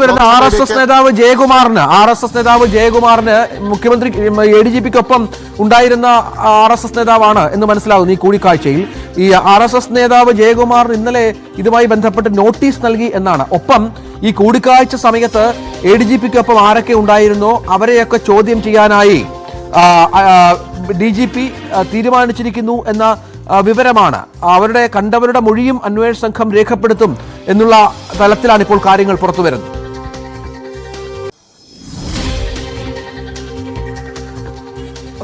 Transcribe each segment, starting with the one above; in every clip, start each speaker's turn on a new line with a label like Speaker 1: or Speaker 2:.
Speaker 1: വരുന്ന R S S നേതാവ് ജയകുമാറിന് R S S നേതാവ് ജയകുമാറിന് മുഖ്യമന്ത്രി എ ഡി ജി പിക്കൊപ്പം ഉണ്ടായിരുന്ന ആർ എസ് എസ് നേതാവാണ് എന്ന് മനസ്സിലാകുന്നു ഈ കൂടിക്കാഴ്ചയിൽ. ഈ ആർ എസ് എസ് നേതാവ് ജയകുമാർ ഇന്നലെ ഇതുമായി ബന്ധപ്പെട്ട് നോട്ടീസ് നൽകി എന്നാണ്. ഒപ്പം ഈ കൂടിക്കാഴ്ച സമയത്ത് എ ഡി ജി പിക്കൊപ്പം ആരൊക്കെ ഉണ്ടായിരുന്നോ അവരെയൊക്കെ ചോദ്യം ചെയ്യാനായി ഡി ജി പി തീരുമാനിച്ചിരിക്കുന്നു എന്ന വിവരമാണ്. അവരുടെ കണ്ടവരുടെ മൊഴിയും അന്വേഷണ സംഘം രേഖപ്പെടുത്തും എന്നുള്ള തലത്തിലാണ് ഇപ്പോൾ കാര്യങ്ങൾ പുറത്തു വരുന്നത്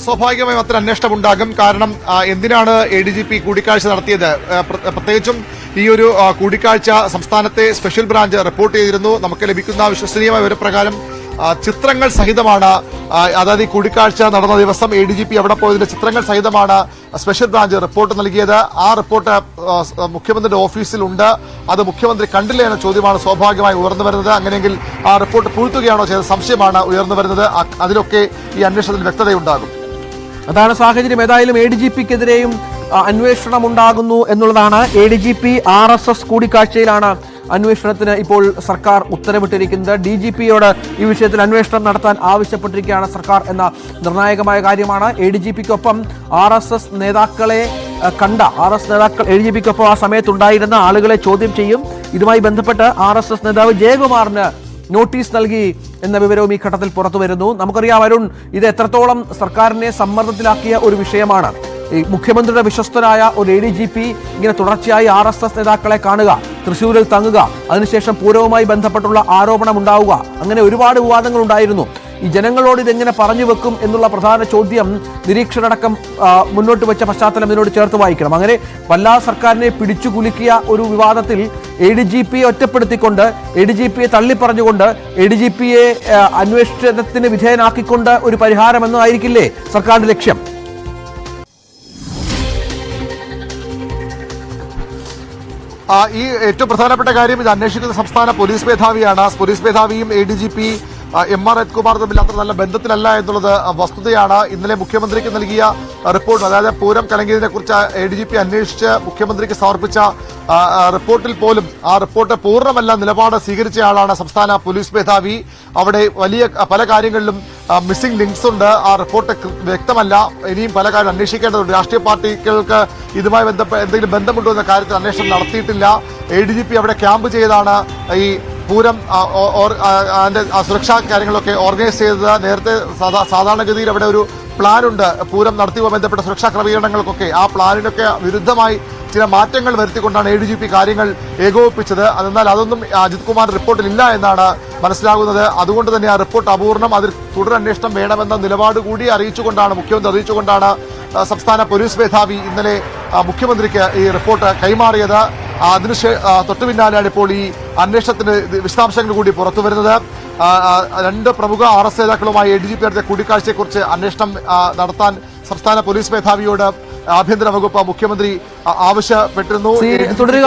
Speaker 2: സ്വാഭാവികമായും അത്ര അന്വേഷണം ഉണ്ടാകും കാരണം എന്തിനാണ് എ ഡി ജി പി കൂടിക്കാഴ്ച നടത്തിയത്? പ്രത്യേകിച്ചും ഈ ഒരു കൂടിക്കാഴ്ച സംസ്ഥാനത്തെ സ്പെഷ്യൽ ബ്രാഞ്ച് റിപ്പോർട്ട് ചെയ്തിരുന്നു. നമുക്ക് ലഭിക്കുന്ന വിശ്വസനീയമായ വിവരപ്രകാരം ചിത്രങ്ങൾ സഹിതമാണ് അതായത് ഈ കൂടിക്കാഴ്ച നടന്ന ദിവസം എ ഡി ജി പി അവിടെ പോയതിന്റെ ചിത്രങ്ങൾ സഹിതമാണ് സ്പെഷ്യൽ ബ്രാഞ്ച് റിപ്പോർട്ട് നൽകിയത്. ആ റിപ്പോർട്ട് മുഖ്യമന്ത്രിയുടെ ഓഫീസിലുണ്ട്. അത് മുഖ്യമന്ത്രി കണ്ടില്ല എന്ന ചോദ്യമാണ് സ്വാഭാവികമായി ഉയർന്നു വരുന്നത്. അങ്ങനെയെങ്കിൽ ആ റിപ്പോർട്ട് പൂഴ്ത്തുകയാണോ ചെയ്ത സംശയമാണ് ഉയർന്നു വരുന്നത്. അതിലൊക്കെ ഈ അന്വേഷണത്തിൽ വ്യക്തതയുണ്ടാകും.
Speaker 1: അതാണ് സാഹചര്യം. ഏതായാലും എ ഡി ജി പിക്കെതിരെയും അന്വേഷണം ഉണ്ടാകുന്നു എന്നുള്ളതാണ്. A D G P R S S കൂടിക്കാഴ്ചയിലാണ് അന്വേഷണത്തിന് ഇപ്പോൾ സർക്കാർ ഉത്തരവിട്ടിരിക്കുന്നത്. ഡി ജി പിയോട് ഈ വിഷയത്തിൽ അന്വേഷണം നടത്താൻ ആവശ്യപ്പെട്ടിരിക്കുകയാണ് സർക്കാർ എന്ന നിർണായകമായ കാര്യമാണ്. എ ഡി ജി പിക്കൊപ്പം ആർ എസ് എസ് നേതാക്കളെ കണ്ട ആർ എസ് നേതാക്കൾ എ ഡി ജി പിക്കൊപ്പം ആ സമയത്തുണ്ടായിരുന്ന ആളുകളെ ചോദ്യം ചെയ്യും. ഇതുമായി ബന്ധപ്പെട്ട് ആർ എസ് എസ് നേതാവ് ജയകുമാറിന് നോട്ടീസ് നൽകി എന്ന വിവരവും ഈ ഘട്ടത്തിൽ പുറത്തു വരുന്നു. നമുക്കറിയാം അരുൺ ഇത് എത്രത്തോളം സർക്കാരിനെ സമ്മർദ്ദത്തിലാക്കിയ ഒരു വിഷയമാണ്. ഈ മുഖ്യമന്ത്രിയുടെ വിശ്വസ്തനായ ഒരു എ ഡി ജി പി ഇങ്ങനെ തുടർച്ചയായി ആർ എസ് എസ് നേതാക്കളെ കാണുക തൃശ്ശൂരിൽ തങ്ങുക അതിനുശേഷം പൂരവുമായി ബന്ധപ്പെട്ടുള്ള ആരോപണം ഉണ്ടാവുക അങ്ങനെ ഒരുപാട് വിവാദങ്ങൾ ഉണ്ടായിരുന്നു. ഈ ജനങ്ങളോട് ഇതെങ്ങനെ പറഞ്ഞു വെക്കും എന്നുള്ള പ്രധാന ചോദ്യം നിരീക്ഷണടക്കം മുന്നോട്ട് വെച്ച പശ്ചാത്തലം ഇതിനോട് ചേർത്ത് വായിക്കണം. അങ്ങനെ വല്ലാതെ സർക്കാരിനെ പിടിച്ചു കുലുക്കിയ ഒരു വിവാദത്തിൽ എ ഡി ജി പിയെ ഒറ്റപ്പെടുത്തിക്കൊണ്ട് എ ഡി ജി പിയെ തള്ളിപ്പറഞ്ഞുകൊണ്ട് എ ഡി ജി പിയെ അന്വേഷണത്തിന് വിധേയനാക്കിക്കൊണ്ട് ഒരു പരിഹാരം എന്നതായിരിക്കില്ലേ സർക്കാരിന്റെ ലക്ഷ്യം?
Speaker 2: ഈ ഏറ്റവും പ്രധാനപ്പെട്ട കാര്യം ഇത് അന്വേഷിക്കുന്ന സംസ്ഥാന പോലീസ് മേധാവിയാണ്. പോലീസ് മേധാവിയും A D G P M R രത്കുമാർ തമ്മിൽ അത്ര നല്ല ബന്ധത്തിലല്ല എന്നുള്ളത് വസ്തുതയാണ്. ഇന്നലെ മുഖ്യമന്ത്രിക്ക് നൽകിയ റിപ്പോർട്ട് അതായത് പൂരം കലങ്ങിയതിനെ കുറിച്ച് എ ഡി ജി പി അന്വേഷിച്ച് മുഖ്യമന്ത്രിക്ക് സമർപ്പിച്ച റിപ്പോർട്ടിൽ പോലും ആ റിപ്പോർട്ട് പൂർണമല്ല നിലപാട് സ്വീകരിച്ചയാളാണ് സംസ്ഥാന പോലീസ് മേധാവി. അവിടെ വലിയ പല കാര്യങ്ങളിലും മിസ്സിംഗ് ലിങ്ക്സ് ഉണ്ട്. ആ റിപ്പോർട്ട് വ്യക്തമല്ല. ഇനിയും പല കാര്യം അന്വേഷിക്കേണ്ടതുണ്ട്. രാഷ്ട്രീയ പാർട്ടികൾക്ക് ഇതുമായി ബന്ധപ്പെട്ട് എന്തെങ്കിലും ബന്ധമുണ്ടോ എന്ന കാര്യത്തിൽ അന്വേഷണം നടത്തിയിട്ടില്ല. എ ഡി ജി പി അവിടെ ക്യാമ്പ് ചെയ്താണ്. ഈ പൂരം അതിന്റെ സുരക്ഷാ കാര്യങ്ങളൊക്കെ ഓർഗനൈസ് ചെയ്തത്. നേരത്തെ സാധാരണഗതിയിൽ അവിടെ ഒരു പ്ലാൻ ഉണ്ട് പൂരം നടത്തിയുമായി ബന്ധപ്പെട്ട സുരക്ഷാ ക്രമീകരണങ്ങൾക്കൊക്കെ ആ പ്ലാനിനൊക്കെ വിരുദ്ധമായി ചില മാറ്റങ്ങൾ വരുത്തിക്കൊണ്ടാണ് എ ഡി ജി പി കാര്യങ്ങൾ ഏകോപിപ്പിച്ചത്. അതെന്നാൽ അതൊന്നും അജിത് കുമാർ റിപ്പോർട്ടിലില്ല എന്നാണ് മനസ്സിലാകുന്നത്. അതുകൊണ്ട് തന്നെ ആ റിപ്പോർട്ട് അപൂർണം അതിൽ തുടരന്വേഷണം വേണമെന്ന നിലപാട് കൂടി അറിയിച്ചുകൊണ്ടാണ് മുഖ്യമന്ത്രി അറിയിച്ചുകൊണ്ടാണ് സംസ്ഥാന പോലീസ് മേധാവി ഇന്നലെ മുഖ്യമന്ത്രിക്ക് ഈ റിപ്പോർട്ട് കൈമാറിയത്. ആ, അതിനു ശേ- തൊട്ടു പിന്നാലെയാണ് ഇപ്പോൾ ഈ അന്വേഷണത്തിന് ഇത് വിശദാംശങ്ങൾ കൂടി പുറത്തു വരുന്നത്. രണ്ട് പ്രമുഖ ആർ എസ് നേതാക്കളുമായി എ ഡി ജി പി നടത്തിയ കൂടിക്കാഴ്ചയെക്കുറിച്ച് അന്വേഷണം നടത്താൻ സംസ്ഥാന പോലീസ് മേധാവിയോട് ആഭ്യന്തര വകുപ്പ് മുഖ്യമന്ത്രി ആവശ്യപ്പെട്ടിരുന്നു.
Speaker 1: തുടരുക.